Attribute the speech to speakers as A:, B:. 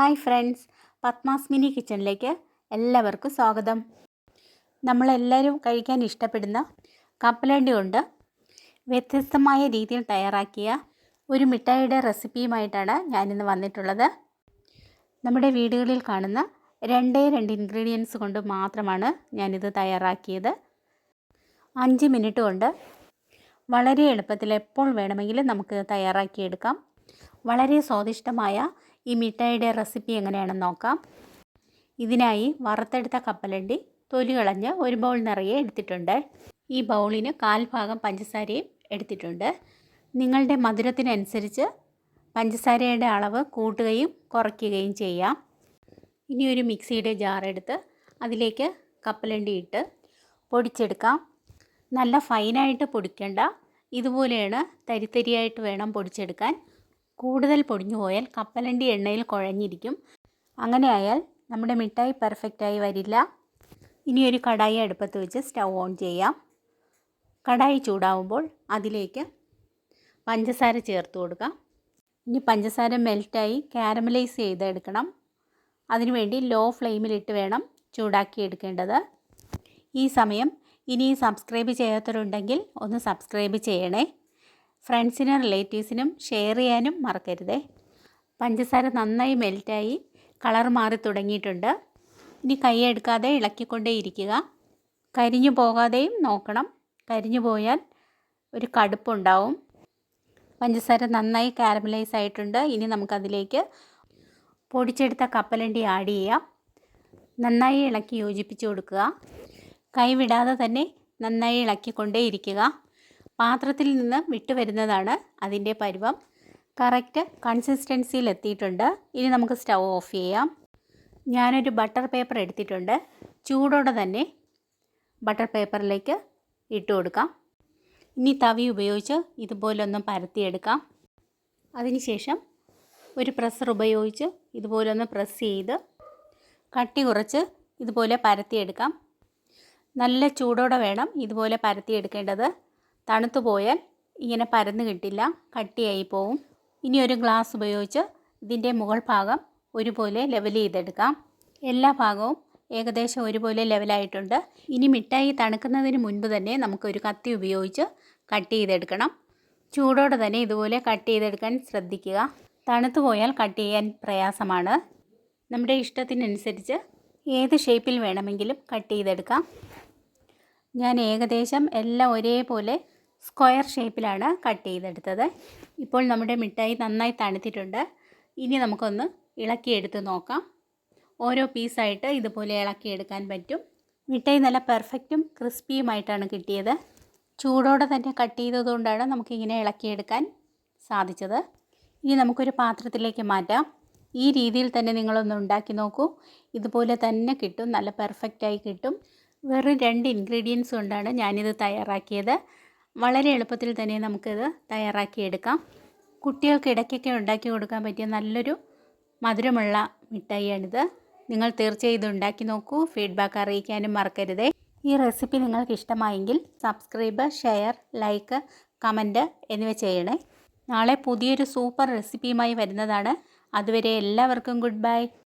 A: Hi friends. Padmas mini കിച്ചണിലേക്ക് എല്ലാവർക്കും സ്വാഗതം. നമ്മളെല്ലാവരും കഴിക്കാൻ ഇഷ്ടപ്പെടുന്ന കപ്പലണ്ടി കൊണ്ട് വ്യത്യസ്തമായ രീതിയിൽ തയ്യാറാക്കിയ ഒരു മിഠായിയുടെ റെസിപ്പിയുമായിട്ടാണ് ഞാനിന്ന് വന്നിട്ടുള്ളത്. നമ്മുടെ വീടുകളിൽ കാണുന്ന രണ്ടേ രണ്ട് ഇൻഗ്രീഡിയൻസ് കൊണ്ട് മാത്രമാണ് ഞാനിത് തയ്യാറാക്കിയത്. അഞ്ച് മിനിറ്റ് കൊണ്ട് വളരെ എളുപ്പത്തിൽ എപ്പോൾ വേണമെങ്കിലും നമുക്ക് തയ്യാറാക്കിയെടുക്കാം. വളരെ സ്വാദിഷ്ടമായ ഈ മിഠായിയുടെ റെസിപ്പി എങ്ങനെയാണെന്ന് നോക്കാം. ഇതിനായി വറുത്തെടുത്ത കപ്പലണ്ടി തൊലി കളഞ്ഞ് ഒരു ബൗൾ നിറയെ എടുത്തിട്ടുണ്ട്. ഈ ബൗളിന് കാൽ ഭാഗം പഞ്ചസാരയും എടുത്തിട്ടുണ്ട്. നിങ്ങളുടെ മധുരത്തിനനുസരിച്ച് പഞ്ചസാരയുടെ അളവ് കൂട്ടുകയും കുറയ്ക്കുകയും ചെയ്യാം. ഇനി ഒരു മിക്സിയുടെ ജാർ എടുത്ത് അതിലേക്ക് കപ്പലണ്ടി ഇട്ട് പൊടിച്ചെടുക്കാം. നല്ല ഫൈനായിട്ട് പൊടിക്കേണ്ട. ഇതുപോലെയാണ് തരിത്തരിയായിട്ട് വേണം പൊടിച്ചെടുക്കാൻ. കൂടുതൽ പൊടിഞ്ഞു പോയാൽ കപ്പലണ്ടി എണ്ണയിൽ കുഴഞ്ഞിരിക്കും. അങ്ങനെയായാൽ നമ്മുടെ മിഠായി പെർഫെക്റ്റായി വരില്ല. ഇനി ഒരു കടായി അടുപ്പത്ത് വെച്ച് സ്റ്റൗ ഓൺ ചെയ്യാം. കടായി ചൂടാവുമ്പോൾ അതിലേക്ക് പഞ്ചസാര ചേർത്ത് കൊടുക്കാം. ഇനി പഞ്ചസാര മെൽറ്റായി കാരമലൈസ് ചെയ്തെടുക്കണം. അതിനുവേണ്ടി ലോ ഫ്ലെയിമിലിട്ട് വേണം ചൂടാക്കി എടുക്കേണ്ടത്. ഈ സമയം ഇനി സബ്സ്ക്രൈബ് ചെയ്യാത്തവരുണ്ടെങ്കിൽ ഒന്ന് സബ്സ്ക്രൈബ് ചെയ്യണേ. ഫ്രണ്ട്സിനും റിലേറ്റീവ്സിനും ഷെയർ ചെയ്യാനും മറക്കരുതേ. പഞ്ചസാര നന്നായി മെൽറ്റായി കളർ മാറി തുടങ്ങിയിട്ടുണ്ട്. ഇനി കൈയെടുക്കാതെ ഇളക്കിക്കൊണ്ടേ ഇരിക്കുക. കരിഞ്ഞു പോകാതെയും നോക്കണം. കരിഞ്ഞു പോയാൽ ഒരു കടുപ്പുണ്ടാവും. പഞ്ചസാര നന്നായി കാരമലൈസ് ആയിട്ടുണ്ട്. ഇനി നമുക്കതിലേക്ക് പൊടിച്ചെടുത്ത കപ്പലണ്ടി ആഡ് ചെയ്യാം. നന്നായി ഇളക്കി യോജിപ്പിച്ച് കൊടുക്കുക. കൈവിടാതെ തന്നെ നന്നായി ഇളക്കിക്കൊണ്ടേ ഇരിക്കുക. പാത്രത്തിൽ നിന്ന് വിട്ടു വരുന്നതാണ് അതിന്റെ പരുവം. കറക്റ്റ് കൺസിസ്റ്റൻസിയിൽ എത്തിയിട്ടുണ്ട്. ഇനി നമുക്ക് സ്റ്റൗ ഓഫ് ചെയ്യാം. ഞാനൊരു ബട്ടർ പേപ്പർ എടുത്തിട്ടുണ്ട്. ചൂടോടെ തന്നെ ബട്ടർ പേപ്പറിലേക്ക് ഇട്ട് കൊടുക്കാം. ഇനി തവി ഉപയോഗിച്ച് ഇതുപോലൊന്ന് പരത്തിയെടുക്കാം അതിനുശേഷം ഒരു പ്രസ്സർ ഉപയോഗിച്ച് ഇതുപോലൊന്ന് പ്രസ് ചെയ്ത് കട്ടി കുറച്ച് ഇതുപോലെ പരത്തിയെടുക്കാം നല്ല ചൂടോടെ വേണം ഇതുപോലെ പരത്തിയെടുക്കേണ്ടത് തണുത്തു പോയാൽ ഇങ്ങനെ പരന്ന് കിട്ടില്ല കട്ടിയായി പോവും. ഇനി ഒരു ഗ്ലാസ് ഉപയോഗിച്ച് ഇതിന്റെ മുകൾ ഭാഗം ഒരുപോലെ ലെവൽ ചെയ്തെടുക്കാം. എല്ലാ ഭാഗവും ഏകദേശം ഒരുപോലെ ലെവലായിട്ടുണ്ട് ഇനി മിഠായി തണുക്കുന്നതിന് മുൻപ് തന്നെ നമുക്കൊരു കത്തി ഉപയോഗിച്ച് കട്ട് ചെയ്തെടുക്കണം. ചൂടോടെ തന്നെ ഇതുപോലെ കട്ട് ചെയ്തെടുക്കാൻ ശ്രദ്ധിക്കുക. തണുത്തു പോയാൽ കട്ട് ചെയ്യാൻ പ്രയാസമാണ്. നമ്മുടെ ഇഷ്ടത്തിനനുസരിച്ച് ഏത് ഷേപ്പിൽ വേണമെങ്കിലും കട്ട് ചെയ്തെടുക്കാം. ഞാൻ ഏകദേശം എല്ലാം ഒരേപോലെ സ്ക്വയർ ഷേപ്പിലാണ് കട്ട് ചെയ്തെടുത്തത്. ഇപ്പോൾ നമ്മുടെ മിഠായി നന്നായി തണുത്തിട്ടുണ്ട്. ഇനി നമുക്കൊന്ന് ഇളക്കിയെടുത്ത് നോക്കാം. ഓരോ പീസായിട്ട് ഇതുപോലെ ഇളക്കിയെടുക്കാൻ പറ്റും. മിഠായി നല്ല പെർഫെക്റ്റും ക്രിസ്പിയുമായിട്ടാണ് കിട്ടിയത്. ചൂടോടെ തന്നെ കട്ട് ചെയ്തതുകൊണ്ടാണ് നമുക്കിങ്ങനെ ഇളക്കിയെടുക്കാൻ സാധിച്ചത്. ഇനി നമുക്കൊരു പാത്രത്തിലേക്ക് മാറ്റാം. ഈ രീതിയിൽ തന്നെ നിങ്ങളൊന്ന് ഉണ്ടാക്കി നോക്കൂ. ഇതുപോലെ തന്നെ കിട്ടും. നല്ല പെർഫെക്റ്റായി കിട്ടും. വെറും രണ്ട് ഇൻഗ്രീഡിയൻസ് കൊണ്ടാണ് ഞാനിത് തയ്യാറാക്കിയത്. വളരെ എളുപ്പത്തിൽ തന്നെ നമുക്കിത് തയ്യാറാക്കിയെടുക്കാം. കുട്ടികൾക്ക് ഇടയ്ക്കൊക്കെ ഉണ്ടാക്കി കൊടുക്കാൻ പറ്റിയ നല്ലൊരു മധുരമുള്ള മിഠായിയാണിത്. നിങ്ങൾ തീർച്ചയായും ഇത് ഉണ്ടാക്കി നോക്കൂ. ഫീഡ്ബാക്ക് അറിയിക്കാനും മറക്കരുതേ. ഈ റെസിപ്പി നിങ്ങൾക്ക് ഇഷ്ടമായെങ്കിൽ സബ്സ്ക്രൈബ് ഷെയർ ലൈക്ക് കമന്റ് എന്നിവ ചെയ്യണേ. നാളെ പുതിയൊരു സൂപ്പർ റെസിപ്പിയുമായി വരുന്നതാണ്. അതുവരെ എല്ലാവർക്കും ഗുഡ് ബൈ.